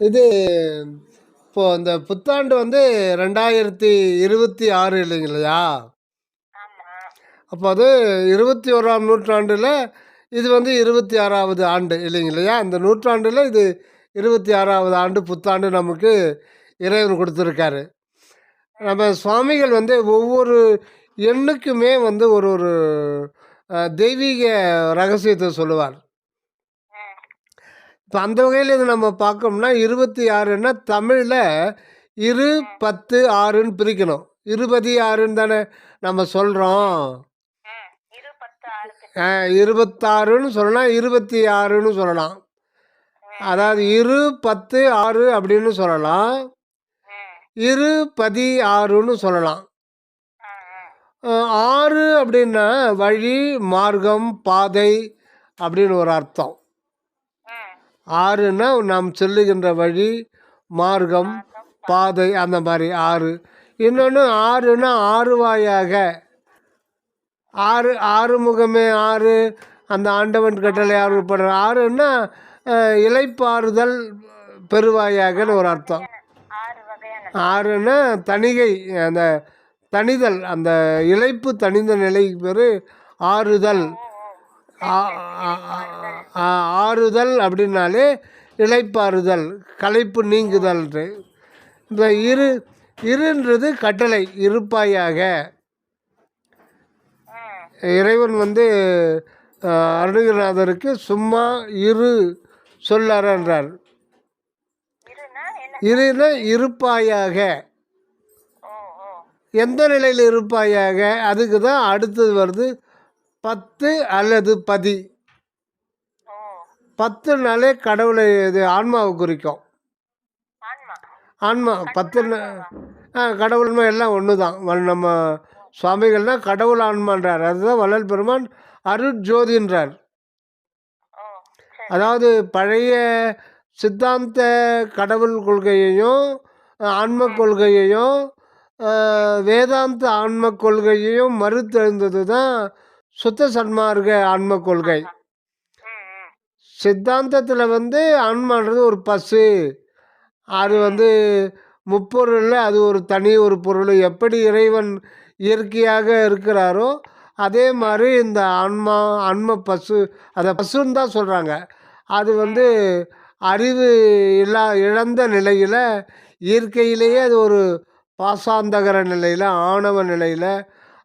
இது இப்போ இந்த புத்தாண்டு வந்து ரெண்டாயிரத்தி இருபத்தி ஆறு இல்லைங்களையா? அப்போ அது இருபத்தி ஓராம் நூற்றாண்டில் இது வந்து இருபத்தி ஆறாவது ஆண்டு இல்லைங்களையா? இந்த நூற்றாண்டில் இது இருபத்தி ஆறாவது ஆண்டு புத்தாண்டு நமக்கு இறைவன் கொடுத்துருக்காரு. நம்ம சுவாமிகள் வந்து ஒவ்வொரு எண்ணுக்குமே வந்து ஒரு ஒரு தெய்வீக ரகசியத்தை சொல்லுவார். இப்போ அந்த வகையில் இது நம்ம பார்க்கோம்னா இருபத்தி ஆறுன்னா தமிழில் இரு பத்து ஆறுன்னு பிரிக்கணும். இருபதி ஆறுன்னு தானே நம்ம சொல்கிறோம் இருபத்தாறுன்னு சொல்லலாம் இருபத்தி ஆறுன்னு சொல்லலாம். அதாவது இரு பத்து ஆறு அப்படின்னு சொல்லலாம். இரு பதி ஆறுன்னு சொல்லலாம் ஆறு அப்படின்னா வழி மார்க்கம் பாதை அப்படின்னு ஒரு அர்த்தம். ஆறுன்னா நாம் செல்லுகின்ற வழி மார்க்கம் பாதை அந்த மாதிரி ஆறு. இன்னொன்று ஆறுனா ஆறுவாயாக. ஆறு ஆறுமுகமே ஆறு. அந்த ஆண்டவன் கட்டளை ஆறு உட்படுற ஆறுன்னா அஹ், பெருவாயாகன்னு ஒரு அர்த்தம். ஆறு ஆறுன்னா தணிகை அந்த தணிதல் அந்த இழைப்பு தணிந்த நிலைக்கு பேர் ஆறுதல். ஆறுதல் அப்படின்னாலே இளைப்பாறுதல் களைப்பு நீங்குதல்ன்று இந்த இரு இருன்றது கட்டளை இருப்பாயாக. இறைவன் வந்து அருணகிரிநாதருக்கு சும்மா இரு சொல்லறன்றார் இருனா இருப்பாயாக. எந்த நிலையில் இருப்பாயாக? அதுக்கு தான் அடுத்தது வருது பத்து அல்லது பதி. பத்துனாலே கடவுளை இது ஆன்மாவை குறிக்கும். ஆன்மா. பத்து ஆ கடவுள்மா எல்லாம் ஒன்று தான் நம்ம சுவாமிகள்னா கடவுள் ஆன்மான்றார். அதுதான் வள்ளல் பெருமான் அருட்ஜோதின்றார் அதாவது பழைய சித்தாந்த கடவுள் கொள்கையையும் ஆன்ம கொள்கையையும் வேதாந்த ஆன்ம கொள்கையையும் மறுத்தெழுந்தது தான் சுத்த சன்மார்க்க ஆன்ம கொள்கை. சித்தாந்தத்தில் வந்து ஆன்மான்றது ஒரு பசு. அது வந்து முப்பொருளில் அது ஒரு தனி ஒரு பொருள். எப்படி இறைவன் இயற்கையாக இருக்கிறாரோ அதே மாதிரி இந்த ஆன்மா ஆன்ம பசு அதை பசுன்னு தான் சொல்கிறாங்க அது வந்து அறிவு இல்லா இழந்த நிலையில் இயற்கையிலேயே அது ஒரு பாசாந்தகர நிலையில் ஆணவ நிலையில்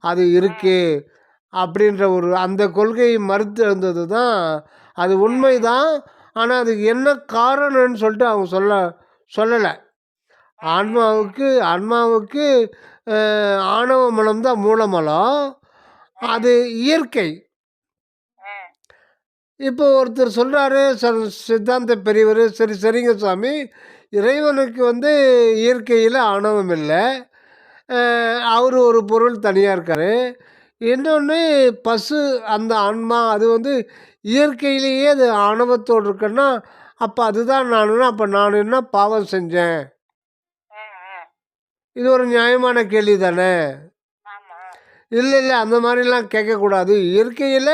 அது இருக்கு. அப்படின்ற ஒரு அந்த கொள்கையை மறுத்து இருந்தது தான் அது உண்மைதான். ஆனால் அதுக்கு என்ன காரணம்னு சொல்லிட்டு அவங்க சொல்ல சொல்லலை. ஆன்மாவுக்கு ஆன்மாவுக்கு ஆணவ மலம் தான் மூலமலம் அது இயற்கை. இப்போ ஒருத்தர் சொல்கிறாரு சித்தாந்த பெரியவர் சரி சரிங்க சாமி. இறைவனுக்கு வந்து இயற்கையில் ஆணவம் இல்லை. அவர் ஒரு பொருள் தனியாக இருக்கார். இன்னொன்று பசு அந்த ஆன்மா அது வந்து இயற்கையிலேயே அது ஆணவத்தோடு இருக்குன்னா அப்போ அதுதான் நானுன்னா அப்போ நான் என்ன பாவம் செஞ்சேன்? இது ஒரு நியாயமான கேள்வி தானே இல்லை இல்லை அந்த மாதிரிலாம் கேட்கக்கூடாது. இயற்கையில்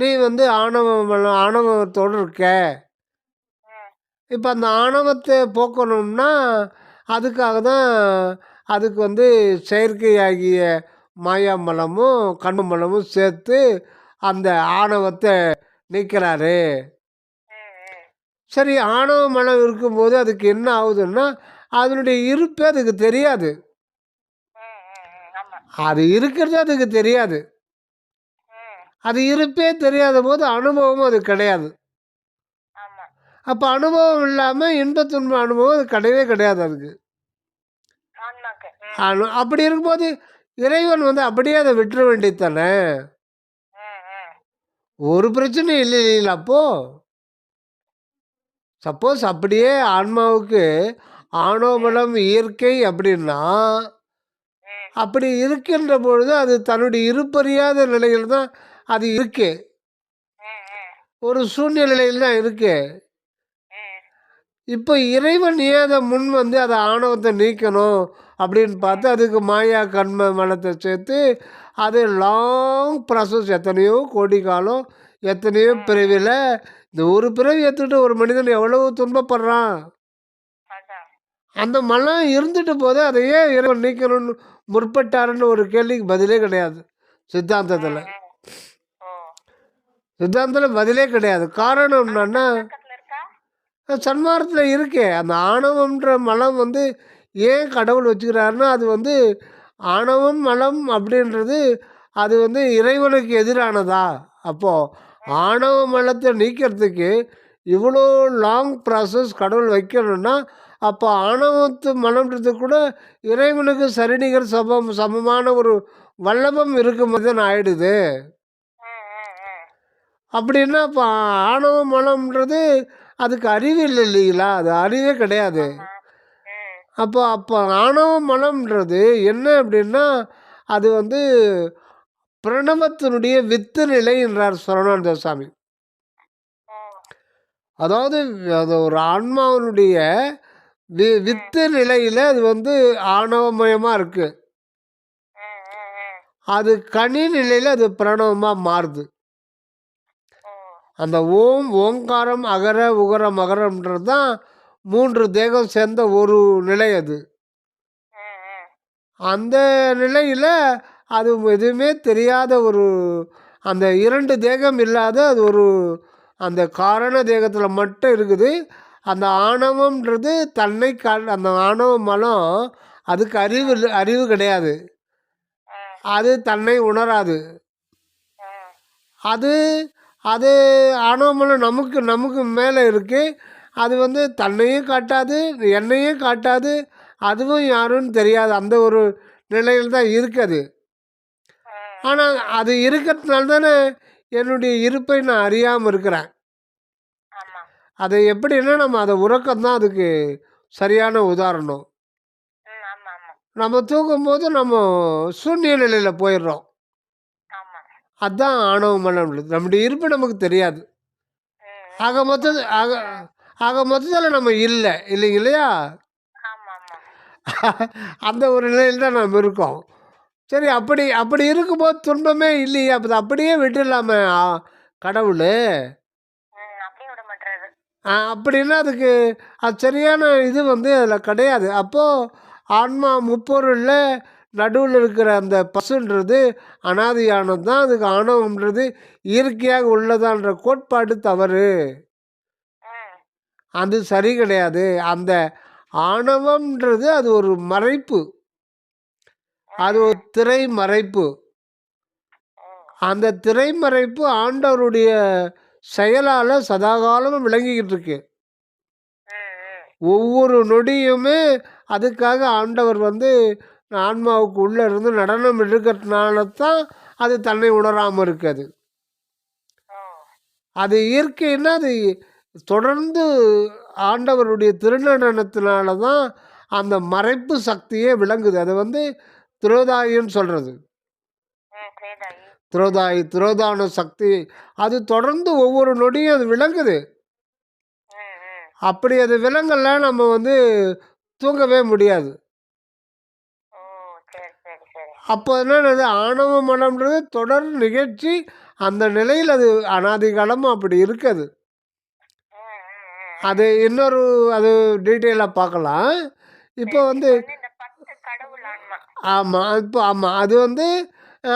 நீ வந்து ஆணவம் ஆணவத்தோடு இருக்க. இப்போ அந்த ஆணவத்தை போக்கணும்னா அதுக்காக தான் அதுக்கு வந்து செயற்கையாகிய மாயாமலமும் கண்மலமும் சேர்த்து அந்த ஆணவத்தை நீக்கிறாரு. சரி ஆணவ மலம் இருக்கும்போது அதுக்கு என்ன ஆகுதுன்னா அதனுடைய இருப்பே அதுக்கு தெரியாது. அது இருக்கிறது அதுக்கு தெரியாது. அது இருப்பே தெரியாத போது அனுபவமும் அது கிடையாது. அப்போ அனுபவம் இல்லாமல் இன்ப துன்ப அனுபவம் அது கிடையவே கிடையாது அதுக்கு. அனு- அப்படி இருக்கும்போது இறைவன் வந்து அப்படியே அதை விட்டுற வேண்டியது தானே ஒரு பிரச்சனையும் இல்லை இல்லைங்களா அப்போ? சப்போஸ் அப்படியே ஆன்மாவுக்கு ஆணவமலம் இயற்கை அப்படின்னா அப்படி இருக்கின்ற பொழுது அது தன்னுடைய இருப்பறியாத நிலையில் தான் அது இருக்கு. ஒரு சூழ்நிலையில் தான் இருக்கு. இப்போ இறைவன் ஏன் அதை முன் வந்து அதை ஆணவத்தை நீக்கணும்? அப்படின்னு பார்த்து அதுக்கு மாயா கண்ம மலத்தை சேர்த்து அது லாங் ப்ராசஸ் எத்தனையோ கோடி காலம் எத்தனையோ பிறவியில் இந்த ஒரு பிறவி எடுத்துக்கிட்டு ஒரு மனிதன் எவ்வளவு துன்பப்படுறான்? அந்த மலம் இருந்துட்டு போது அதை ஏன் இறைவன் நீக்கணும்னு முற்பட்டாருன்னு ஒரு கேள்விக்கு பதிலே கிடையாது. சித்தாந்தத்தில். சித்தாந்தத்தில் பதிலே கிடையாது. காரணம் என்னன்னா சன்மார்க்கத்தில் இருக்கே? அந்த ஆணவம்ன்ற மலம் வந்து ஏன் கடவுள் வச்சுக்கிறாருன்னா அது வந்து ஆணவம் மலம் அப்படின்றது அது வந்து இறைவனுக்கு எதிரானதா? அப்போது ஆணவ மலத்தை நீக்கிறதுக்கு இவ்வளோ லாங் ப்ராசஸ் கடவுள் வைக்கணும்னா அப்போ ஆணவத்து மலம்ன்றது கூட இறைவனுக்கு சரிநிகர் சமம் சமமான ஒரு வல்லபம் இருக்கும்போது தான் ஆயிடுது. அப்படின்னா இப்போ ஆணவ மலம்ன்றது அதுக்கு அறிவு இல்லை இல்லைங்களா? அது அறிவே கிடையாது. அப்போ அப்போ ஆணவ மலம்ன்றது என்ன அப்படின்னா அது வந்து பிரணவத்தினுடைய வித்து நிலை என்றார் சரவணானந்த சாமி அதாவது அது ஒரு ஆன்மாவினுடைய வி வித்து நிலையில் அது வந்து ஆணவமயமாக இருக்குது அது கனி நிலையில் அது பிரணவமாக மாறுது. அந்த ஓம் ஓங்காரம் அகர உகர மகரம்ன்றது தான் மூன்று தேகம் சேர்ந்த ஒரு நிலை அது. அந்த நிலையில் அது எதுவுமே தெரியாத ஒரு அந்த இரண்டு தேகம் இல்லாத அது ஒரு அந்த காரண தேகத்தில் மட்டும் இருக்குது. அந்த ஆணவம்ன்றது தன்னை கா அந்த ஆணவ மலம் அதுக்கு அறிவு இல்ல- அறிவு கிடையாது. அது தன்னை உணராது. அது அது ஆணவமலம் நமக்கு நமக்கு மேலே இருக்குது அது வந்து தன்னையும் காட்டாது என்னையும் காட்டாது அதுவும் யாருன்னு தெரியாது. அந்த ஒரு நிலையில் தான் இருக்குது. ஆனால் அது இருக்கிறதுனால தானே என்னுடைய இருப்பை நான் அறியாமல் இருக்கிறேன். அது எப்படின்னா நம்ம அதை உறக்கம் தான் அதுக்கு சரியான உதாரணம். நம்ம தூங்கும்போது நம்ம சூன்ய நிலையில் போயிடுறோம். அதுதான் ஆணவ மலம் நம்முடைய இருப்பு நமக்கு தெரியாது. ஆக மொத்தது ஆக ஆக மொத்தத்தில் நம்ம இல்லை. இல்லைங்க இல்லையா அந்த ஒரு நிலையில் தான் நம்ம இருக்கோம். சரி அப்படி அப்படி இருக்கும்போது துன்பமே இல்லையே? அப்போ அப்படியே விட்டுடலாமே கடவுள். ஆ, அப்படின்னா அதுக்கு அது சரியான இது வந்து அதில் கிடையாது. அப்போது ஆன்மா முப்பொருளில் நடுவில் இருக்கிற அந்த பசுன்றது அனாதியானது தான் அதுக்கு ஆணவம்ன்றது இயற்கையாக உள்ளதான்ற கோட்பாடு தவறு. அது சரி கிடையாது. அந்த ஆணவம்ன்றது அது ஒரு மறைப்பு. அது ஒரு திரை மறைப்பு அந்த திரைமறைப்பு ஆண்டவருடைய செயலால் சதாகாலமும் விளங்கிக்கிட்டு இருக்கு. ஒவ்வொரு நொடியுமே அதுக்காக ஆண்டவர் வந்து ஆன்மாவுக்கு உள்ளே இருந்து நடனம் எடுக்கிறதுனால தான் அது தன்னை உணராமல் இருக்குது ஓ அது இயற்கைன்னா அது தொடர்ந்து ஆண்டவருடைய திருநடனத்தினால தான் அந்த மறைப்பு சக்தியே விளங்குது. அதை வந்து திரோதாயின்னு சொல்கிறது திரோதாயி. திரோதான சக்தி. அது தொடர்ந்து ஒவ்வொரு நொடியும் அது விளங்குது. அப்படி அது விலங்கல்ல நம்ம வந்து தூங்கவே முடியாது. அப்போ என்னது ஆணவ மனம்ன்றது தொடர் நிகழ்ச்சி. அந்த நிலையில் அது அனாதி காலமாக அப்படி இருக்குது. அது இன்னொரு அது டீட்டெயிலாக பார்க்கலாம். இப்போ வந்து ஆமாம் இப்போ ஆமாம் அது வந்து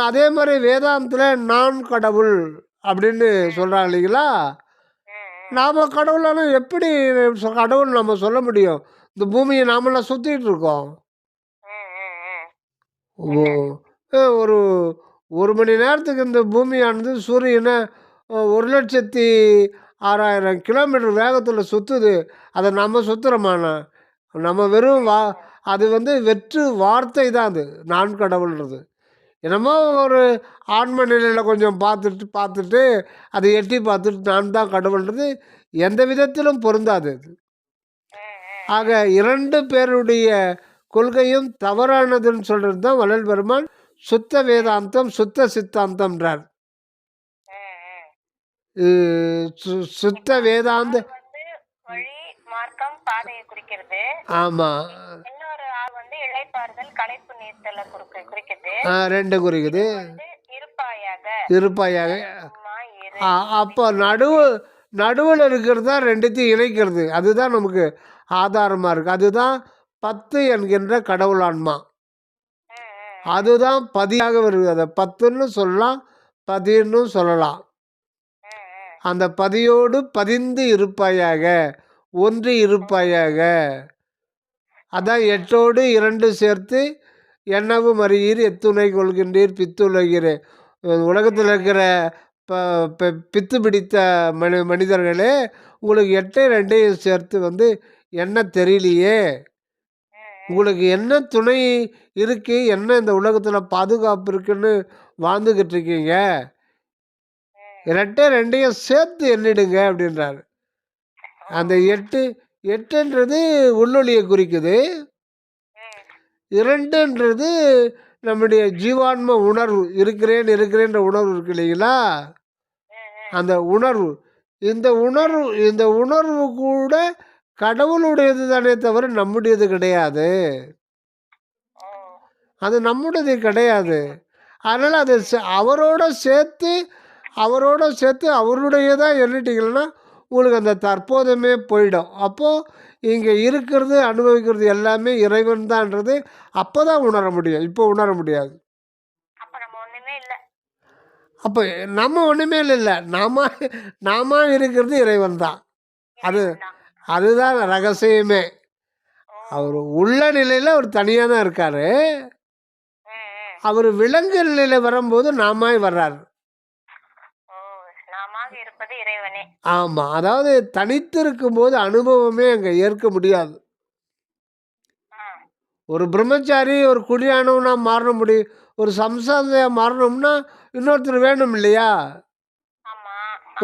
அதே மாதிரி வேதாந்தத்தில் நான் கடவுள் அப்படின்னு சொல்கிறாங்க இல்லைங்களா. நாம் கடவுளான எப்படி கடவுள் நம்ம சொல்ல முடியும்? இந்த பூமியை நாமெல்லாம் சுற்றிட்டு இருக்கோம். ஒரு ஒரு மணி நேரத்துக்கு இந்த பூமியானது சூரியனை ஒரு லட்சத்தி ஆறாயிரம் கிலோமீட்டர் வேகத்தில் சுற்றுது அதை நம்ம சுற்றுறோமாண்ணா நம்ம வெறும் வா அது வந்து வெற்று வார்த்தை தான் அது. நான் கடவுள்ன்றது. என்னமோ ஒரு ஆன்ம நிலையில் கொஞ்சம் பார்த்துட்டு பார்த்துட்டு அதை எட்டி பார்த்துட்டு நான் தான் கடவுள்ன்றது எந்த விதத்திலும் பொருந்தாது அது. ஆக இரண்டு பேருடைய கொள்கையும் தவறானதுன்னு சொல்கிறது தான் வள்ளல் பெருமான் சுத்த வேதாந்தம் சுத்த சித்தாந்தம்ன்றார். சு- சுத்த வேதாந்த ஆள் வந்து வழி மார்க்கம் பாதையை குறிக்கிறது. ஆமாம் இன்னொரு ஆள் வந்து இளைப்பாறுதல் களைப்பு நீர்த்தல குறிக்கு குறிக்குது. ரெண்டு குறிக்குது. வந்து இருப்பாயாக. இருப்பாயாக. சும்மா இரு. ஆ, அப்போ நடுவு நடுவில் இருக்கிறது தான் ரெண்டுத்தையும் இணைக்கிறது. அதுதான் நமக்கு ஆதாரமாக இருக்குது அதுதான் பத்து என்கின்ற கடவுள் ஆன்மா ம், ம். அதுதான் பதியாக வருது. அதை பத்துன்னு சொல்லலாம் பதின்னு சொல்லலாம். அந்த பதியோடு பதிந்து இருப்பாயாக ஒன்று இருப்பாயாக. அதான் எட்டோடு இரண்டு சேர்த்து எண்ணவும் அறியீர் எத்துணை கொள்கின்றீர் பித்துலகிறே உலகத்தில் இருக்கிற ப பித்து பிடித்த மனி மனிதர்களே உங்களுக்கு எட்டை ரெண்டையும் சேர்த்து வந்து என்ன தெரியலையே? உங்களுக்கு என்ன துணை இருக்கு? என்ன இந்த உலகத்தில் பாதுகாப்பு இருக்குன்னு வாழ்ந்துக்கிட்டு இருக்கீங்க? ரெட்டை ரெண்டையும் சேர்த்து எண்ணிடுங்க அப்படின்றாரு. அந்த எட்டு எட்டுன்றது உள்ளொளியை குறிக்குது. இரண்டுன்றது நம்முடைய ஜீவான்ம உணர்வு இருக்கிறேன் இருக்கிறேன்ற உணர்வு இருக்கு இல்லைங்களா. அந்த உணர்வு. இந்த உணர்வு இந்த உணர்வு கூட கடவுளுடையது தானே தவிர நம்முடையது கிடையாது. அது நம்முடையது கிடையாது. அதனால் அதை அவரோட சேர்த்து அவரோட சேர்த்து அவருடையதாக எண்ணிட்டீங்கன்னா உங்களுக்கு அந்த தற்போதமே போயிடும். அப்போது இங்கே இருக்கிறது அனுபவிக்கிறது எல்லாமே இறைவன் தான்ன்றது அப்போ தான் உணர முடியும். இப்போ உணர முடியாது. அப்ப நம்ம ஒன்றுமே இல்லை. நாம நாம இருக்கிறது இறைவன் தான் அது. அதுதான் ரகசியமே. அவர் உள்ள நிலையில் அவர் தனியாக தான் இருக்கார். அவர் விலங்கு நிலையில் வரும்போது நாமாய் வர்றார் ஓ நாமாக இருப்பது இறைவனே ஆமாம் அதாவது தனித்து இருக்கும்போது அனுபவமே அங்கே ஏற்க முடியாது. ஒரு பிரம்மச்சாரி ஒரு குடியானவனா மாற முடியும் ஒரு சம்சாரியாக மாறணும்னா இன்னொருத்தர் வேணும் இல்லையா?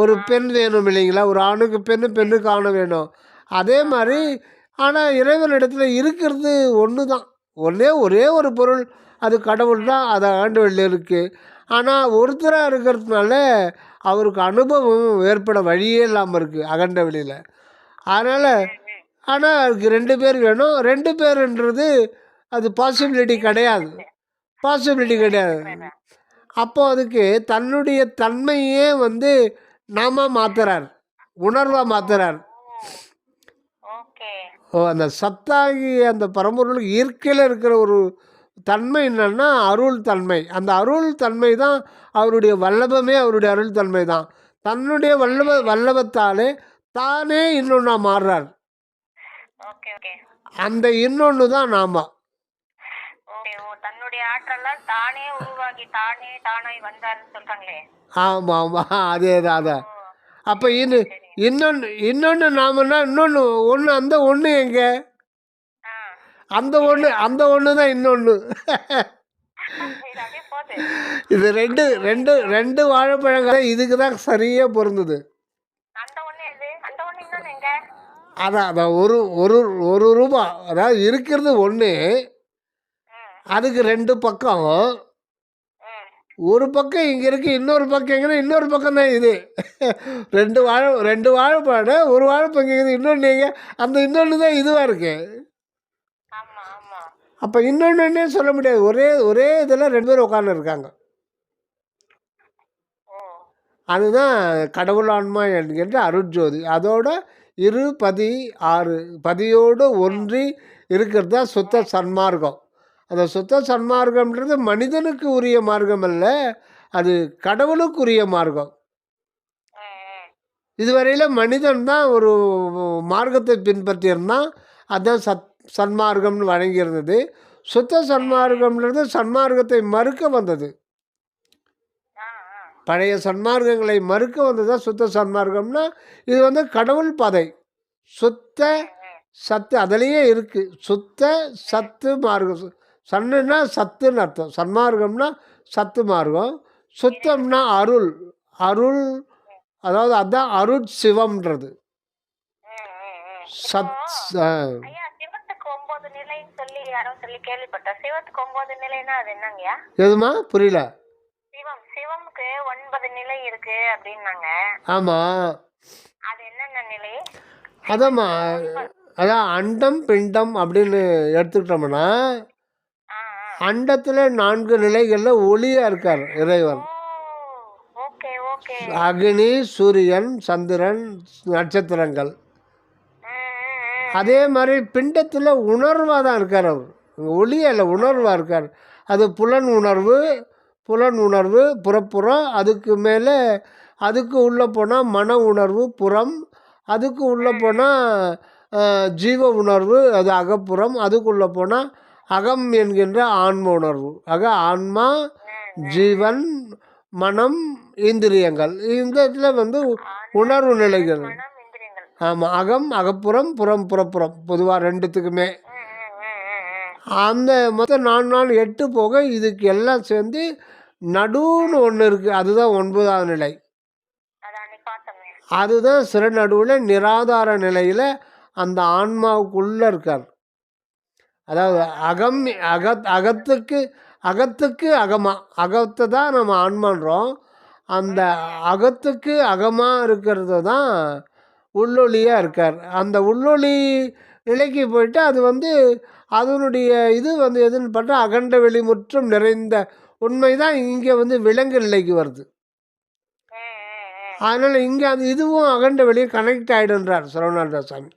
ஒரு. பெண் வேணும் இல்லைங்களா? ஒரு ஆணுக்கு பெண்ணு பெண்ணுக்கு ஆணு வேணும். அதே மாதிரி ஆனால் இறைவனிடத்துல இருக்கிறது ஒன்று தான் ஒன்றே ஒரே ஒரு பொருள். அது கடவுள் தான் அது ஆண்டவழியில் இருக்குது ஆனால் ஒருத்தராக இருக்கிறதுனால அவருக்கு அனுபவம் ஏற்பட வழியே இல்லாமல் இருக்குது அகண்ட வெளியில். அதனால் ஆனால் அதுக்கு ரெண்டு பேர் வேணும். ரெண்டு பேருன்றது அது பாசிபிலிட்டி கிடையாது. பாசிபிலிட்டி கிடையாது. அப்போ அதுக்கு தன்னுடைய தன்மையே வந்து நாம மாத்துறார். உணர்வாக மாத்துறார். ஓ அந்த சத்தாகி அந்த பரம்பொருளுக்கு இயற்கையில் இருக்கிற ஒரு தன்மை என்னன்னா அருள் தன்மை. அந்த அருள் தன்மை தான் அவருடைய வல்லபமே அவருடைய அருள் தன்மை தான் தன்னுடைய வல்லப வல்லபத்தாலே தானே இன்னொன்னா மாறுறார். Okay okay. அந்த இன்னொன்று தான் நாம ஆமாம் ஆமாம் அதே. தான் அதான் அப்போ இன்னொன்று இன்னொன்று நாமன்னா இன்னொன்று ஒன்று அந்த ஒன்று எங்கே? அந்த ஒன்று அந்த ஒன்று தான் இன்னொன்று இது ரெண்டு ரெண்டு ரெண்டு வாழைப்பழங்கள் இதுக்கு தான் சரியாக பொருந்தது. அதான் அதான் ஒரு ஒரு ஒரு ரூபா. அதாவது இருக்கிறது ஒன்று அதுக்கு ரெண்டு பக்கம். ஒரு பக்கம் இங்கே இருக்குது இன்னொரு பக்கம் எங்கன்னா இன்னொரு பக்கம் தான் இது. ரெண்டு வாழை ரெண்டு வாழைப்பழம் ஒரு வாழைப்பழம் இன்னொன்று எங்கே அந்த இன்னொன்று தான் இதுவாக இருக்குது அப்போ இன்னொன்றுன்னே சொல்ல முடியாது. ஒரே ஒரே இதில் ரெண்டு பேரும் உட்கார்ந்து இருக்காங்க அதுதான் கடவுள் ஆன்மா என்கின்ற அருட்ஜோதி. அதோட இரு பதி ஆறு பதியோடு ஒன்றி இருக்கிறது தான் சுத்த சன்மார்க்கம். அந்த சுத்த சன்மார்க்கம்ன்றது மனிதனுக்கு உரிய மார்க்கம் அல்ல அது கடவுளுக்குரிய மார்க்கம். இதுவரையில் மனிதன் தான் ஒரு மார்க்கத்தை பின்பற்றியிருந்தான். அதுதான் சத் சன்மார்க்கம்னு வழங்கியிருந்தது. சுத்த சன்மார்க்கம்ன்றது சன்மார்க்கத்தை மறுக்க வந்தது. பழைய சன்மார்க்கங்களை மறுக்க வந்தது தான் சுத்த சன்மார்க்கம்னா இது வந்து கடவுள் பாதை. சுத்த சத்து அதுலேயே இருக்குது சுத்த சத்து மார்க்கம். சன்னுன்னா சத்துன்னு அர்த்தம். சன்மார்க்கம்னா சத்து மார்க்கம். சுத்தம்னா அருள். அருள் அதாவது அதான் அருட் சிவம்ன்றது சத் இப்போ, ஆ. ஐயா சிவத்துக்கு ஒன்பது நிலைன்னு சொல்லி யாரோ சொல்லி கேள்விப்பட்டேன் சிவத்துக்கு ஒன்பது நிலைன்னா அது என்னங்கய்யா எதுமா? புரியல. சிவம் சிவமுக்கு ஒன்பது நிலை இருக்கு அப்படின்னாங்க. ஆமாம் அது என்னென்ன நிலை? அதாம்மா அதான் அண்டம் பிண்டம் அப்படின்னு எடுத்துக்கிட்டோம்னா அண்டத்தில் நான்கு நிலைகளில் ஒளியாக இருக்கார் இறைவன். அக்னி சூரியன் சந்திரன் நட்சத்திரங்கள். அதே மாதிரி பிண்டத்தில் உணர்வாக தான் இருக்கார் அவர். ஒளிய உணர்வாக இருக்கார். அது புலன் உணர்வு புலன் உணர்வு புறப்புறம் அதுக்கு மேலே அதுக்கு உள்ளே போனால் மன உணர்வு புறம் அதுக்கு உள்ளே போனால் ஜீவ உணர்வு அது அகப்புறம் அதுக்குள்ளே போனால் அகம் என்கின்ற ஆன்ம உணர்வு. ஆக ஆன்மா ஜீவன் மனம் இந்திரியங்கள். இந்த இதில் வந்து உணர்வு நிலைகள். ஆமாம் அகம் அகப்புறம் புறம் புறப்புறம். பொதுவாக ரெண்டுத்துக்குமே. அந்த மொத்தம் நாலு நாள் எட்டு போக இதுக்கு எல்லாம் சேர்ந்து நடுவுன்னு ஒன்று இருக்குது அதுதான் ஒன்பதாவது நிலை. அதுதான் சிற நடுவில் நிராதார நிலையில் அந்த ஆன்மாவுக்குள்ளே இருக்கார். அதாவது அகம் அகத் அகத்துக்கு அகத்துக்கு அகமா. அகத்தை தான் நம்ம ஆன்மான்றோம். அந்த அகத்துக்கு அகமாக இருக்கிறது தான் உள்ளொளியாக இருக்கார். அந்த உள்ளொளி நிலைக்கு போயிட்டு அது வந்து அதனுடைய இது வந்து எதுன்னு பார்த்தா அகண்ட வெளி முற்றும் நிறைந்த உண்மை தான் இங்கே வந்து விலங்கு நிலைக்கு வருது. அதனால் இங்கே அது இதுவும் அகண்ட வெளியே கனெக்ட் ஆகிடுன்றார் சரவணானந்த சாமி.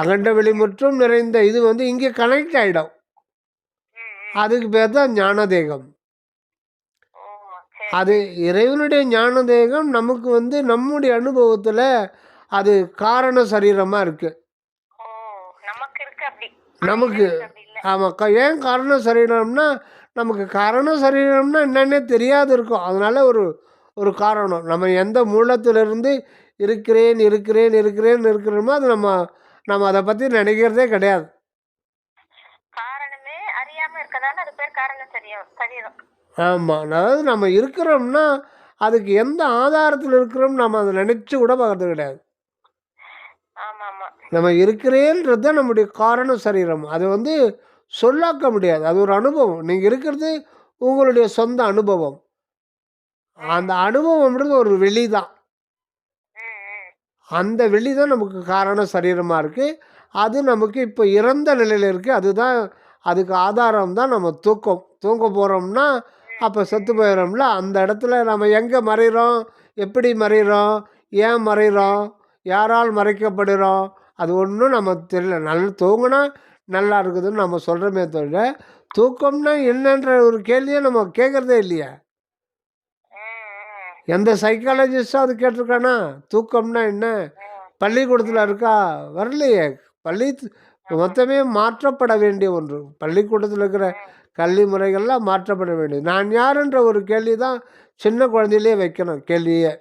அகண்ட வெளி முற்றும் நிறைந்த இது வந்து இங்கே கனெக்ட் ஆகிடும் அதுக்கு பேர் தான் ஞானதேகம். அது இறைவனுடைய ஞானதேகம் நமக்கு வந்து நம்முடைய அனுபவத்தில் அது காரண சரீரமாக இருக்குது நமக்கு இருக்கு அப்படி. நமக்கு இருக்கு அப்படி இல்ல. ஆமாம் க- ஏன் காரண சரீரம்னா நமக்கு காரண சரீரம்னா என்னன்னே தெரியாது இருக்கும். அதனால ஒரு ஒரு காரணம். நம்ம எந்த மூலத்திலிருந்து இருக்கிறேன் இருக்கிறேன் இருக்கிறேன் இருக்கிறோமோ அது நம்ம நம்ம அதை பற்றி நினைக்கிறதே கிடையாது. அறியாம இருக்கதால அது பேர் காரணம் சரியும் சரீரம் ஆமாம் அதாவது நம்ம இருக்கிறோம்னா அதுக்கு எந்த ஆதாரத்தில் இருக்கிறோம் நம்ம அதை நினச்சி கூட பார்க்கறது கிடையாது. நம்ம இருக்கிறேன்றது தான் நம்முடைய காரண சரீரம். அது வந்து சொல்லாக்க முடியாது. அது ஒரு அனுபவம். நீங்கள் இருக்கிறது உங்களுடைய சொந்த அனுபவம். அந்த அனுபவம்ன்றது ஒரு வெளி தான். அந்த வெளி தான் நமக்கு காரண சரீரமாக இருக்குது அது நமக்கு இப்போ இறந்த நிலையில் இருக்குது அதுதான் அதுக்கு ஆதாரம் தான் நம்ம தூக்கம். தூங்க போகிறோம்னா அப்போ செத்து போயிடுறோம்ல அந்த இடத்துல நம்ம எங்கே மறைகிறோம் எப்படி மறைகிறோம் ஏன் மறைகிறோம் யாரால் மறைக்கப்படுறோம்? அது ஒன்றும் நம்ம தெரியல. நல்லா தூங்கினா நல்லா இருக்குதுன்னு நம்ம சொல்கிறோமே தவிர தூக்கம்னா என்னன்ற ஒரு கேள்வியை நம்ம கேட்குறதே இல்லையா. எந்த சைக்காலஜிஸ்டும் அது கேட்டிருக்கானா? தூக்கம்னா என்ன. பள்ளிக்கூடத்தில் இருக்கா? வரலையே. பள்ளி மொத்தமே மாற்றப்பட வேண்டிய ஒன்று. பள்ளிக்கூடத்தில் இருக்கிற கல்வி முறைகள்லாம் மாற்றப்பட வேண்டியது. நான் யாருன்ற ஒரு கேள்வி தான் சின்ன குழந்தையிலே வைக்கணும் கேள்வியே.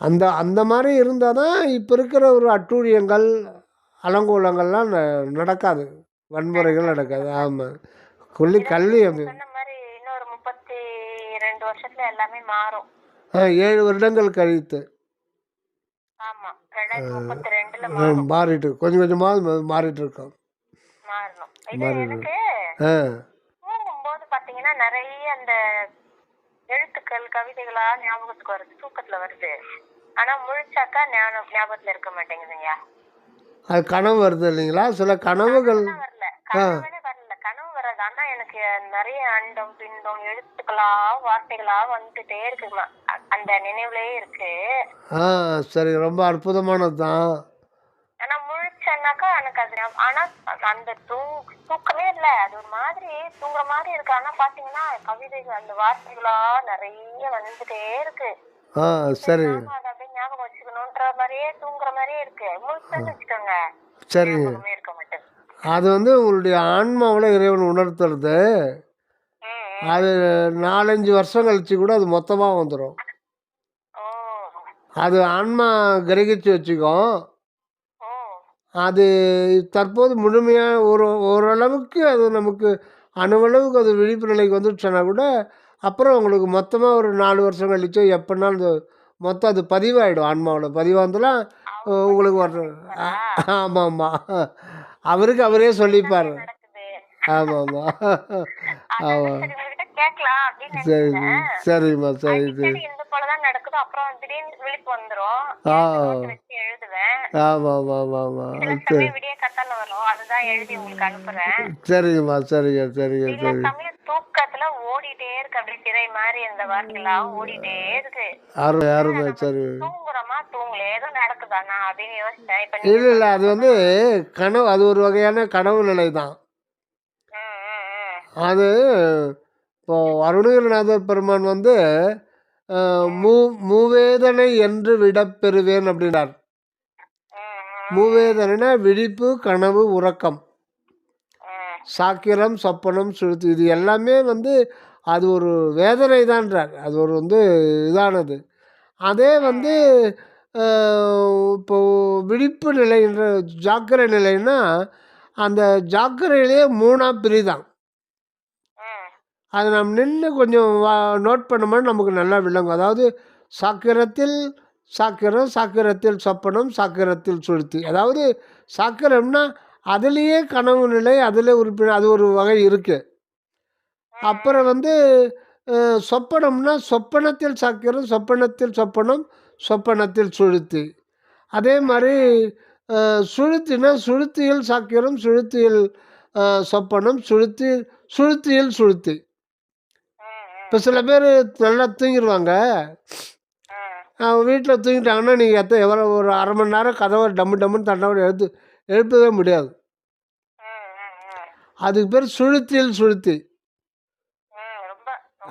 அந்த அந்த மாதிரி இருந்தால் தான் இப்போ இருக்கிற ஒரு அட்டூழியங்கள் அலங்கோலங்கள்லாம் நடக்காது. வன்முறைகள் நடக்காது. ஆமாம் கொல்லி கல்வி வருஷத்துல எல்லாமே மாறும். ஏழு வருடங்கள் கழித்து ஆமா ரெண்டாயிரத்தி முப்பத்தி ரெண்டுல ஆ, மாறும் மாறிட்டு கொஞ்சம் கொஞ்சமாக மாறிட்டு இருக்கோம் ஆ. பாத்தீங்கன்னா நிறைய அந்த எழுத்துக்கள் கவிதைகளா ஞாபகத்துக்கு வருது தூக்கத்துல வருது. ஆனா முழிச்சாக்கா ஞாபகம் ஞாபகத்துல இருக்க மாட்டேங்குதுங்க அது கனவு வருது இல்லைங்களா? சில கனவுகள் வரல. கனவு வராது ஆனா எனக்கு நிறைய அண்டம் பிண்டம் எழுத்துக்களா வார்த்தைகளா வந்துட்டே இருக்குமா. அந்த நினைவுலயே இருக்கு. ஆ சரி ரொம்ப அற்புதமானது தான் ஆனா முழிச்சேன்னாக்கா எனக்கு அது ஞாபகம். ஆனா அந்த தூ தூக்கமே இல்ல. அது ஒரு மாதிரி தூங்குற மாதிரி இருக்கு. ஆனா பாத்தீங்கன்னா கவிதைகள் அந்த வார்த்தைகளா நிறைய வந்துட்டே இருக்கு. ஆ சரி. அதை அப்படியே ஞாபகம் வச்சுக்கணும்ன்ற மாதிரியே தூங்குற மாதிரியே இருக்கு. முழிச்சேன்னு வச்சுக்கோங்க. சரி. ஞாபகமே இருக்க மாட்டேன். அது வந்து உங்களுடைய ஆன்மாவில் இறைவன் உணர்த்துறது. ம், அது நாலஞ்சு வருஷம் கழிச்சு கூட அது மொத்தமாக வந்துடும் அது ஆன்மா கிரகிச்சு வச்சுக்கும். அது தற்போது முழுமையாக ஒரு ஓரளவுக்கு அது நமக்கு அணுவளவுக்கு அது விழிப்பு நிலைக்கு வந்துடுச்சுன்னா கூட அப்புறம் உங்களுக்கு மொத்தமாக ஒரு நாலு வருஷம் கழிச்சோ எப்போனாலும் அது மொத்தம் அது பதிவாயிடும். ஆன்மாவோட பதிவாந்தெல்லாம் உங்களுக்கு வர ஆமாம் ஆமாம் அவருக்கு அவரே சொல்லிப்பார். ஆமாம் ஆமாம் அதான் சரி சரிம்மா சரி சரி. போலதான் நடக்குது அப்புறம் திடீர்னு விழிப்பு வந்துரும். வச்சு எழுதுவேன். சில ஆமாம் சரி. சமயம் விடிய கத்தால வரும். அதுதான் எழுதி உங்களுக்கு அனுப்புறேன். சரிங்கம்மா சரிங்க சரிங்க சரி. சமயம் தூக்கத்துல ஓடிட்டே இருக்கு. அப்படி திரை மாதிரி இந்த வார்த்தைலாம் ஓடிட்டே இருக்கு. அருமை அருமை சரி. தூங்குறோமா? தூங்கல. ஏதோ நடக்குதாண்ணா அப்படின்னு யோசிச்சேன். இப்ப இல்லை இல்லை அது வந்து கனவு அது ஒரு வகையான கனவு நிலை தான். அது இப்போ அருணகிரிநாத பெருமான் வந்து மூ மூவேதனை என்று விடப்பெறுவேன் அப்படின்றார் ம், மூவேதனைனா விழிப்பு கனவு உறக்கம். சாக்கிரம் சொப்பனம் சுழுத்து இது எல்லாமே வந்து அது ஒரு வேதனை தான்றார் அது ஒரு வந்து இதானது. அதே வந்து இப்போ விழிப்பு நிலைன்ற ஜாக்கிர நிலைன்னா அந்த ஜாக்கிரையிலே மூணாக பிரிதான். அதை நாம் நின்று கொஞ்சம் வா- நோட் பண்ணோம்னா நமக்கு நல்லா விளங்கும். அதாவது சாக்கிரத்தில் சாக்கிரம் சாக்கிரத்தில் சொப்பனம் சாக்கிரத்தில் சுழ்த்தி அதாவது சாக்கிரம்னா அதுலேயே கனவு நிலை அதில் உறுப்பினர் அது ஒரு வகை இருக்குது அப்புறம் வந்து சொப்பனம்னா சொப்பனத்தில் சாக்கிரம் சொப்பனத்தில் சொப்பனம் சொப்பனத்தில் சுழுத்தி அதே மாதிரி சுழுத்தினா சுழுத்தியில் சாக்கிரம் சுழுத்தியில் சொப்பனம் சுழுத்தி சுழுத்தியில் சுழுத்தி இப்போ சில பேர் நல்லா தூங்கிடுவாங்க ம். வீட்டில் தூங்கிட்டாங்கன்னா நீங்கள் எத்த எவ்வளோ ஒரு அரை மணி நேரம் கதவை டம்மு டம்முன்னு தண்டவோட எழுத்து எழுப்பவே முடியாது. அதுக்கு பேர் சுழுத்தியில் சுழுத்தி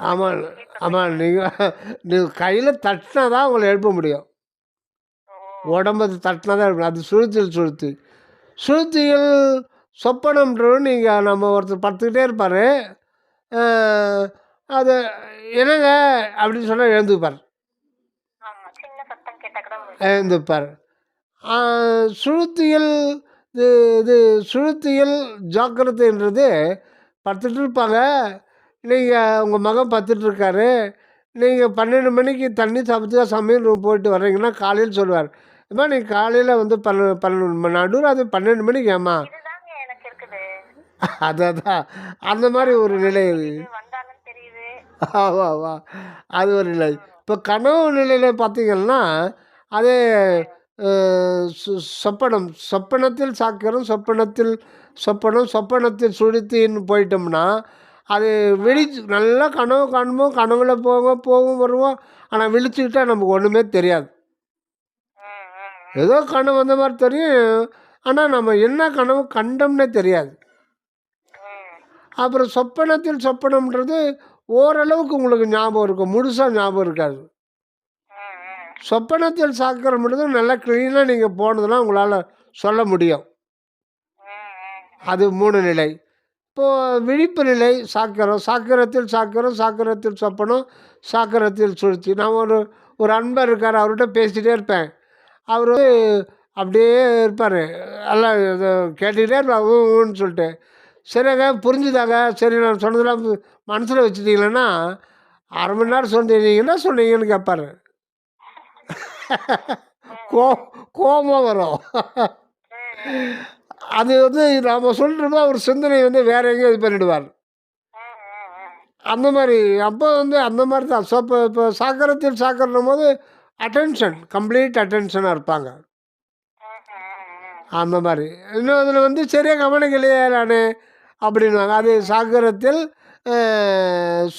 ஆமாம் ஆமாம் நீங்கள் நீங்கள் கையில் தட்டினா தான் உங்களை எழுப்ப முடியும். உடம்பு தட்டினா தான் எழுப்ப அது சுழுத்தியில் சுழுத்தி சுழுத்தியில் சொப்பனம்ன்றது நீங்கள் நம்ம ஒருத்தர் படுத்துக்கிட்டே இருப்பார். அது என்னங்க? அப்படின்னு சொன்னால் எழுந்துப்பார். எழுந்துப்பார். சுழுத்தியல் இது இது சுழுத்தியல் ஜாக்கிரதைன்றது படுத்துட்டு இருப்பாங்க. நீங்கள் உங்கள் மகன் பத்துட்டு இருக்காரு. நீங்கள் பன்னெண்டு மணிக்கு தண்ணி சாப்பிட்டு சமையல் ரூம் போயிட்டு வர்றீங்கன்னா காலையில் சொல்லுவார். அம்மா நீங்கள் காலையில் வந்து பன்ன பன்னெண்டு மணி நடுவில் அது பன்னெண்டு மணிக்கு ஏம்மா இருக்குது. அதான் அந்த மாதிரி ஒரு நிலை தெரியுது ஆமாம் ஆமாம் அது ஒரு நிலை. இப்போ கனவு நிலையில் பார்த்தீங்கன்னா அதே சொப்பனம் சொப்பனத்தில் சாக்கிரம் சொப்பனத்தில் சொப்பனம் சொப்பனத்தில் சுழித்தின்னு போயிட்டோம்னா அது விழி நல்லா கனவு காணுமோ கனவுல போவோம் போவோம் வருவோம். ஆனால் விழிச்சுக்கிட்டா நமக்கு ஒன்றுமே தெரியாது. ஏதோ கனவு வந்த மாதிரி தெரியும். ஆனால் நம்ம என்ன கனவு கண்டோம்னே தெரியாது. அப்புறம் சொப்பனத்தில் சொப்பனம்ன்றது ஓரளவுக்கு உங்களுக்கு ஞாபகம் இருக்கும். முழுசாக ஞாபகம் இருக்காது. சொப்பனத்தில் சாக்கிரம்ன்றது நல்லா க்ளீனாக நீங்கள் போனதெல்லாம் உங்களால் சொல்ல முடியும். அது மூணு நிலை. இப்போது விழிப்பு நிலை சாக்கிரம். சாக்கிரத்தில் சாக்கிரம் சாக்கிரத்தில் சொப்பனம் சாக்கிரத்தில் சுழ்ச்சி நான் ஒரு ஒரு அன்பர் இருக்கார் அவர்கிட்ட பேசிகிட்டே இருப்பேன். அவர் வந்து அப்படியே இருப்பார். எல்லாம் இது கேட்டுக்கிட்டே இருப்பார் ஊன்னு சொல்லிட்டு. சரிங்க புரிஞ்சுதாங்க. சரி நான் சொன்னதெல்லாம் மனசில் வச்சுட்டீங்களேன்னா அரை மணி நேரம் சொன்னீங்கன்னா சொன்னீங்கன்னு கேட்பாரு கோ கோபம் வரும். அது வந்து நாம் சொல்கிறப்ப அவர் சிந்தனை வந்து வேற எங்கேயும் இது பண்ணிடுவார். அந்த மாதிரி அப்போ வந்து அந்த மாதிரி தான். ஸோ இப்போ இப்போ சாக்கரத்தில் சாக்கரணும் போது அட்டென்ஷன் கம்ப்ளீட் அட்டென்ஷனாக இருப்பாங்க. அந்த மாதிரி. இன்னும் அதில் வந்து சரியாக கவனிக்கலையே நான் அப்படின்வாங்க அது சாக்கரத்தில்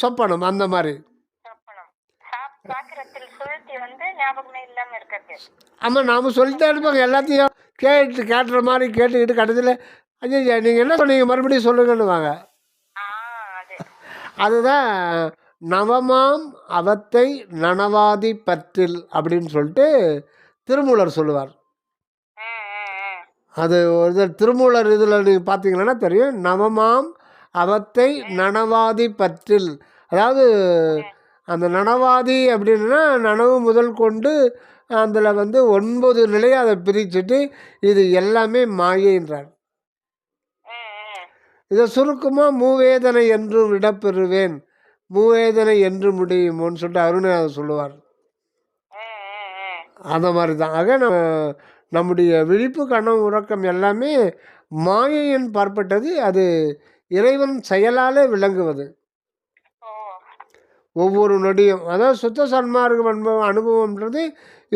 சொப்பனம் அந்த மாதிரி ஆமாம் நாம் சொல்லிட்டே இருப்பாங்க. எல்லாத்தையும் கேட்டு கேட்டுற மாதிரி கேட்டுக்கிட்டு கடைசியில் ஐயா நீங்கள் என்ன சொன்னீங்க? மறுபடியும் சொல்லுங்கன்னுவாங்க. அதுதான் நவமாம் அவத்தை நனவாதி பற்றில் அப்படின்னு சொல்லிட்டு திருமூலர் சொல்லுவார். அது ஒரு திருமூலர் இதில் நீங்கள் பார்த்தீங்கன்னா தெரியும். நவமாம் அவத்தை நனவாதி பற்றில் அதாவது அந்த நனவாதி அப்படின்னா நனவு முதல் கொண்டு அதில் வந்து ஒன்பது நிலையை அதை பிரிச்சுட்டு இது எல்லாமே மாயைன்றார். இதை சுருக்கமாக மூவேதனை என்று விடப்பெறுவேன் மூவேதனை என்று முடியுமோன்னு சொல்லிட்டு அருணாதர் சொல்லுவார். அந்த மாதிரி தான் ஆக நம்ம நம்முடைய விழிப்பு கனவு உறக்கம் எல்லாமே மாயையின் பார்ப்பட்டது. அது இறைவன் செயலாலே விளங்குவது. ஒவ்வொரு நொடியும். அதாவது சுத்த சன்மார்க்கம் அனுபவம் அனுபவம்ன்றது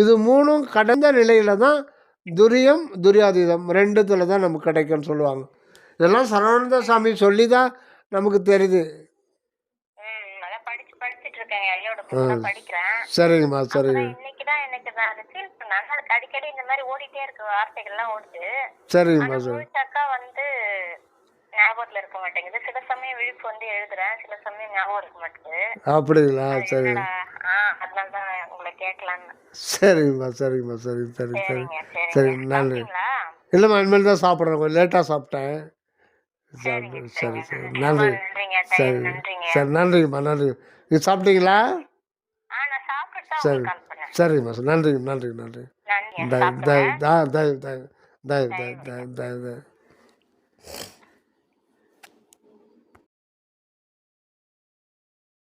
இது மூணும் கடந்த நிலையில் தான் துரியம் துரியாதீதம் ரெண்டுத்தில் தான் நமக்கு கிடைக்கும்னு சொல்லுவாங்க. இதெல்லாம் சரவணந்த சாமி சொல்லி தான் நமக்கு தெரியுது. சரிங்கம்மா சரிங்க. சரிங்கம்மா சார். ஞாபகத்துல இருக்க மாட்டேங்குது. சில சமயம் விழிப்பு வந்து எழுதுறேன். சில சமயம் ஞாபகம் இருக்க மாட்டேங்குது. அப்படிங்களா? சரி. அதனாலதான் உங்களை கேட்கலான்னு. சரிங்கம்மா சரிங்கம்மா சரி சரி சரி. சரி நன்றி. இல்லைம்மா இனிமேல் தான் சாப்பிட்றேன் கொஞ்சம் லேட்டாக சாப்பிட்டேன். சரி சரி. நன்றி. சரி. சரி நன்றிங்கம்மா நன்றி. இது சாப்பிட்டீங்களா? சரி. சரிங்கம்மா சார். நன்றிங்க நன்றி. நன்றி தயவு தயவு தயவு தயவு தயவு தயவு தயவு.